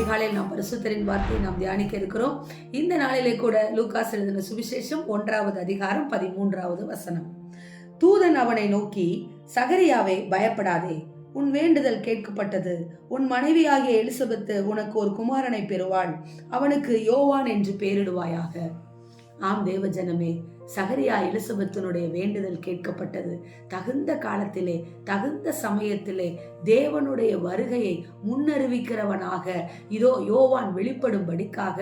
அதிகாலையில் நாம் பரிசுத்தரின் வார்த்தையை நாம் தியானிக்க இருக்கிறோம். இந்த நாளிலே கூட லூகாஸ் எழுதின சுவிசேஷம் ஒன்றாவது அதிகாரம் பதிமூன்றாவது வசனம். தூதன் அவனை நோக்கி சகரியாவே பயப்படாதே. உன் வேண்டுதல் கேட்கப்பட்டது. உன் மனைவியாகிய எலிசபெத்து உனக்கு ஒரு குமாரனை பெறுவாள். அவனுக்கு யோவான் என்று பெயரிடுவாயாக ஆம் தேவ ஜனமே சகரியா எலிசபெத்தினுடைய வேண்டுதல் கேட்கப்பட்டது. தகுந்த காலத்திலே தகுந்த சமயத்திலே தேவனுடைய வருகையை முன்னறிவிக்கிறவனாக இதோ யோவான் வெளிப்படும்படிக்காக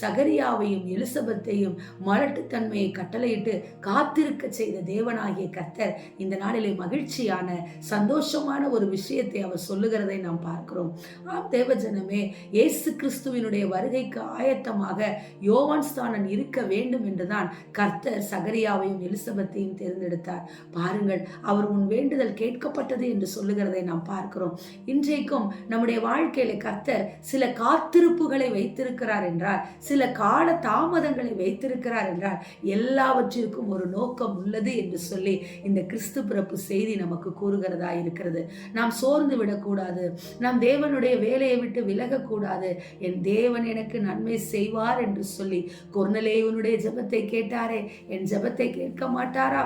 சகரியாவையும் எலிசபெத்தையும் மலட்டுத்தன்மையை கட்டளையிட்டு காத்திருக்க செய்த தேவனாகிய கர்த்தர் இந்த நாளிலே மகிழ்ச்சியான சந்தோஷமான ஒரு விஷயத்தை அவர் சொல்லுகிறதை நாம் பார்க்கிறோம். ஆம் தேவஜனமே இயேசு கிறிஸ்துவினுடைய வருகைக்கு ஆயத்தமாக யோவான் ஸ்தானன் இருக்க வேண்டும் என்றுதான் கர்த்தர் சகரியாவையும் எலிசபெத்தையும் தேர்ந்தெடுத்தார். பாருங்கள் அவர் உன் வேண்டுதல் கேட்கப்பட்டது என்று சொல்லுகிறதை நாம் பார்க்கிறோம். இன்றைக்கும் நம்முடைய வாழ்க்கையில கர்த்தர் சில காத்திருப்புகளை வைத்திருக்கிறார் என்றார். சில கால தாமதங்களை வைத்திருக்கிறார் என்றார். எல்லாவற்றிற்கும் ஒரு நோக்கம் உள்ளது என்று சொல்லி இந்த கிறிஸ்து பிறப்பு செய்தி நமக்கு கூறுகிறதா இருக்கிறது. நாம் சோர்ந்து விடக்கூடாது. நாம் தேவனுடைய வேலையை விட்டு விலகக்கூடாது. என் தேவன் எனக்கு நன்மை செய்வார் என்று சொல்லி கொர்னலேவனுடைய ஜபத்தை கேட்டாரே என் என் ஜெபத்தை கேட்க மாட்டாரா?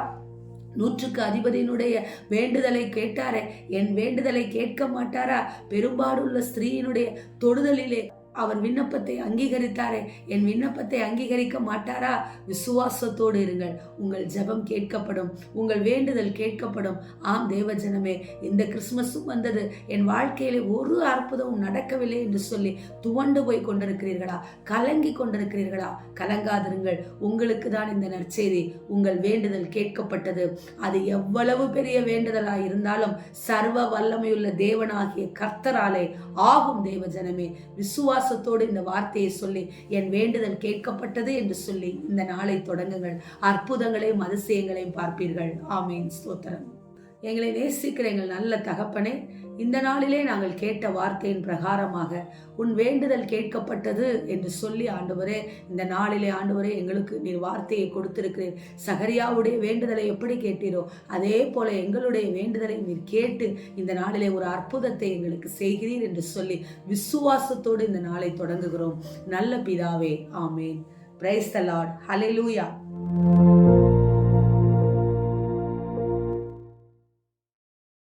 நூற்றுக்கு அதிபதியினுடைய வேண்டுதலை கேட்டாரே. என் வேண்டுதலை கேட்க மாட்டாரா? பெரும்பாடுள்ள ஸ்திரீயினுடைய தொடுதலிலே அவர் விண்ணப்பத்தை அங்கீகரித்தாரே. என் விண்ணப்பத்தை அங்கீகரிக்க மாட்டாரா? விசுவாசத்தோடு இருங்கள். உங்கள் ஜெபம் கேட்கப்படும். உங்கள் வேண்டுதல் கேட்கப்படும். ஆம் தேவஜனமே இந்த கிறிஸ்மஸும் வந்தது. என் வாழ்க்கையிலே ஒரு அற்புதமும் நடக்கவில்லை என்று சொல்லி துவண்டு போய் கொண்டிருக்கிறீர்களா? கலங்கி கொண்டிருக்கிறீர்களா? கலங்காதிருங்கள். உங்களுக்கு தான் இந்த நற்செய்தி உங்கள் வேண்டுதல் கேட்கப்பட்டது. அது எவ்வளவு பெரிய வேண்டுதலாக இருந்தாலும் சர்வ வல்லமையுள்ள தேவனாகிய கர்த்தராலே ஆகும் தேவஜனமே. விசுவாசத்தோடு இந்த வார்த்தையை சொல்லி என் வேண்டுதல் கேட்கப்பட்டது என்று சொல்லி இந்த நாளை தொடங்குங்கள். அற்புதங்களையும் அதிசயங்களையும் பார்ப்பீர்கள். ஆமீன். ஸ்தோத்திரம். எங்களை நேசிக்கிற எங்கள் நல்ல தகப்பனே இந்த நாளிலே நாங்கள் கேட்ட வார்த்தையின் பிரகாரமாக உன் வேண்டுதல் கேட்கப்பட்டது என்று சொல்லி ஆண்டவரே இந்த நாளிலே ஆண்டவரே எங்களுக்கு நீர் வார்த்தையை கொடுத்திருக்கிறீர். சகரியாவுடைய வேண்டுதலை எப்படி கேட்டீரோ அதே போல எங்களுடைய வேண்டுதலை நீர் கேட்டு இந்த நாளிலே ஒரு அற்புதத்தை எங்களுக்கு செய்கிறீர் என்று சொல்லி விசுவாசத்தோடு இந்த நாளை தொடங்குகிறோம். நல்ல பிதாவே ஆமேன். Praise the Lord hallelujah